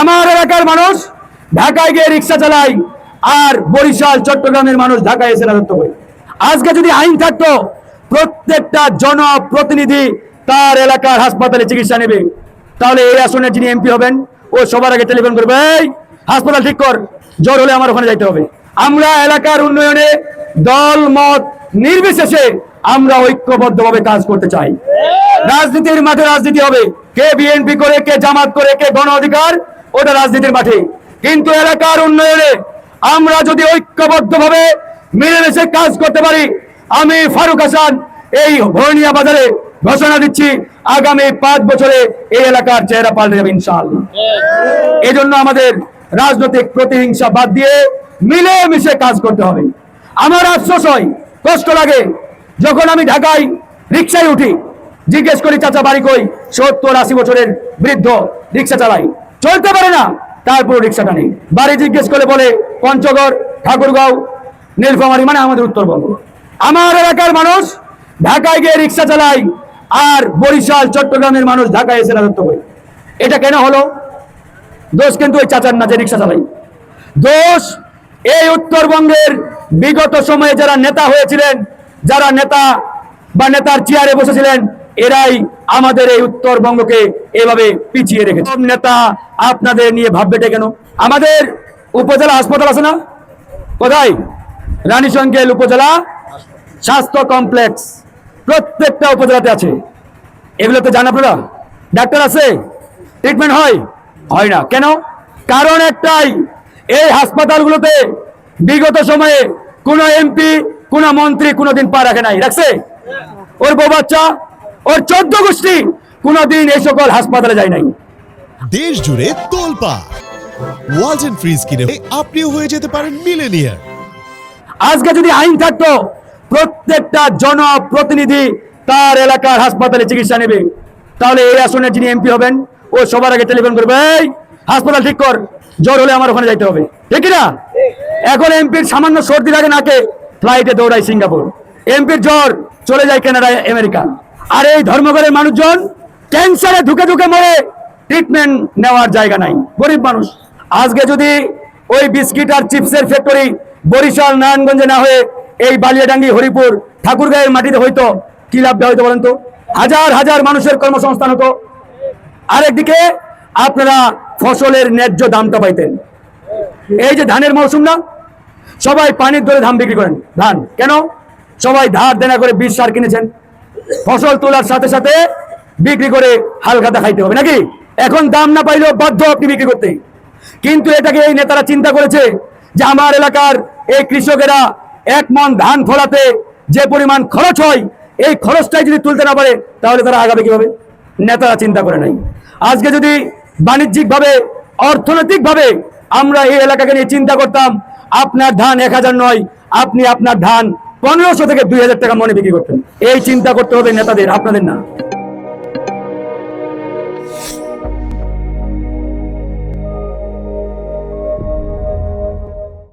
আমার এলাকার মানুষ ঢাকায় গিয়ে রিক্সা চালায় আর বরিশাল, চট্টগ্রামের মানুষ ঢাকায় এসে রাজত্ব করে। আজকে যদি আইন থাকতো, প্রত্যেকটা জনপ্রতিনিধি তার এলাকার হাসপাতালে চিকিৎসা নেবে। তাহলে এই আসনে যিনি এমপি হবেন, ও সবার আগে টেলিফোন করবে, এই, হাসপাতাল ঠিক কর, জ্বর হলে আমার ওখানে যাইতে হবে। আমরা এলাকার উন্নয়নে দল, মত নির্বিশেষে আমরা ঐক্যবদ্ধভাবে কাজ করতে চাই। রাজনীতির মাঠে রাজনীতি হবে। কে বিএনপি করে, কে জামাত করে, কে গণ অধিকার ওটা রাজনীতির মাঠে। কিন্তু এলাকার উন্নয়নে আমরা যদি ঐক্যবদ্ধভাবে মিলেমিশে কাজ করতে পারি, আমি ফারুক হাসান এই ভরনিয়া বাজারে ঘোষণা দিচ্ছি, আগামী পাঁচ বছরে এই এলাকার চেহারা পাল্টে যাবে ইনশাআল্লাহ। এই জন্য আমাদের রাজনৈতিক প্রতিহিংসা বাদ দিয়ে মিলেমিশে কাজ করতে হবে। আমার আফসোস হয়, কষ্ট লাগে, যখন আমি ঢাকায় রিক্সায় উঠি, জিজ্ঞেস করি, চাচা বাড়ি কই? সত্তর আশি বছরের বৃদ্ধ রিক্সা চালাই চলতে পারে না তারপর রিক্সাটা নেই। বাড়ি জিজ্ঞেস করে বলে, পঞ্চগড়, ঠাকুরগাঁও, নীলফামারী মানে আমাদের উত্তরবঙ্গ। আমার এলাকার মানুষ ঢাকায় গিয়ে রিক্সা চালায় আর বরিশাল, চট্টগ্রামের মানুষ ঢাকায় এসে রাজত্ব করে। এটা কেন হলো? দোষ কিন্তু ওই চাচার না যে রিক্সা চালাই। দোষ এই উত্তরবঙ্গের বিগত সময়ে যারা নেতা হয়েছিলেন, যারা নেতা বা নেতার চেয়ারে বসেছিলেন এরাই আমাদের এই উত্তরবঙ্গকে এভাবে পিছিয়ে রেখেছে। নেতা আপনাদের নিয়ে ভাববেটা কেন? আমাদের উপজেলা হাসপাতাল আছে না? কোথায়? রানীশঙ্কেল উপজেলা স্বাস্থ্য কমপ্লেক্স। প্রত্যেকটা উপজেলাতে আছে। এগুলো তো জানা আপনারা? ডাক্তার আছে? ট্রিটমেন্ট হয়? হয় না। কেন? কারণ একটাই, এই হাসপাতালগুলোতে বিগত সময়ে কোনো এমপি, কোনো মন্ত্রী কোনোদিন পা রাখে নাই। রাখছে? ওর বউ বাচ্চা? ওর চোদ্দ গোষ্ঠী কোনোদিন এই সকল হাসপাতালে যায় নাই দেশ জুড়ে তোলপা ওয়ালটন ফ্রিজ কিনে আপনিও হয়ে যেতে পারেন মিলেনিয়ার আজকে যদি আইন থাকতো প্রত্যেকটা জনপ্রতিনিধি তার এলাকার হাসপাতালে চিকিৎসা নেবে তাহলে এই আসনে যিনি এমপি হবেন ও সবার আগে টেলিফোন করবে এই হাসপাতাল ঠিক কর জ্বর হলে আমার ওখানে যাইতে হবে ঠিক না এখন এমপির সামান্য সর্দি লাগে নাকে ফ্লাইটে দৌড়ায় সিঙ্গাপুর। এমপির জ্বর চলে যায় কানাডায় আমেরিকা। আর এই ধর্মঘরের মানুষজন ক্যান্সারে ঢুকে ঢুকে মরে ট্রিটমেন্ট নেওয়ার জায়গা নাই। গরিব মানুষ। আজকে যদি ওই বিস্কিট আর চিপসের ফ্যাক্টরি বরিশাল, নারায়ণগঞ্জে না হয়ে এই বালিয়াডাঙ্গি, হরিপুর, ঠাকুরগাঁয়ের মাটিতে হইতো, কি লাভ হইতো বলেন তো? হাজার হাজার মানুষের কর্মসংস্থান হতো। আরেকদিকে আপনারা ফসলের ন্যায্য দামটা পাইতেন। এই যে ধানের মৌসুম না, সবাই পানির দরে ধান বিক্রি করেন। ধান, কেন? সবাই ধার দেনা করে বিষ সার কিনেছেন। ফসল তোলার সাথে সাথে বিক্রি করে হালখাতা খাইতে হবে, নাকি? এখন দাম না পাইলেও বাধ্য আপনি বিক্রি করতে। কিন্তু এটাকে এই নেতারা চিন্তা করেছে যে আমার এলাকার এই কৃষকেরা এক মন ধান ফলাতে যে পরিমাণ খরচ হয়, এই খরচটাই যদি তুলতে না পারে, তাহলে তারা আগাবে কীভাবে? নেতারা চিন্তা করে নাই। আজকে যদি বাণিজ্যিকভাবে, অর্থনৈতিকভাবে আমরা এই এলাকাকে নিয়ে চিন্তা করতাম, আপনার ধান এক হাজার নয়, আপনি আপনার ধান পনেরোশো থেকে দুই হাজার টাকা মনে বিক্রি করতেন। এই চিন্তা করতে হবে নেতাদের আপনাদের না।